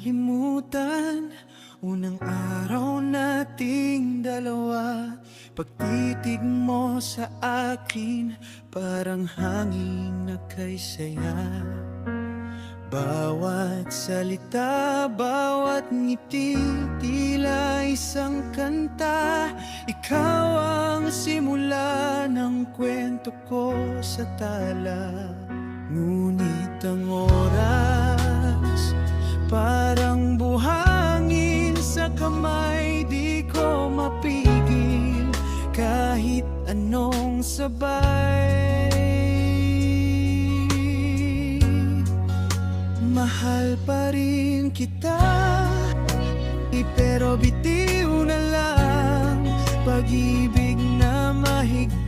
makalimutan Unang araw nating dalawa. Pagtitig mo sa akin Parang hangin na kay saya. Bawat salita, bawat ngiti Tila isang kanta. Ikaw ang simula ng kwento ko sa tala. Ngunit ang oras Parang buhangin sa kamay Di ko mapigil Kahit anong sabay. Mahal pa rin kita Pero bitiw na lang Pag-ibig na mahigpit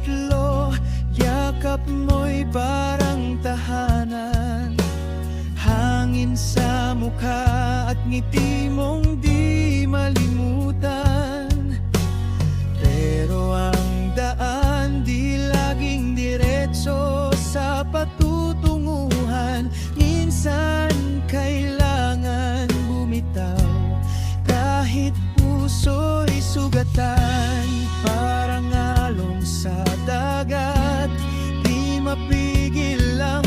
motorsiklo Yakap mo'y parang tahanan. Hangin sa mukha at ngiti mong di malimutan. Pero ang daan di laging diretso sa patutunguhan. Minsan kailangan bumitaw Kahit puso'y sugatan. Parang alon sa mapigil ang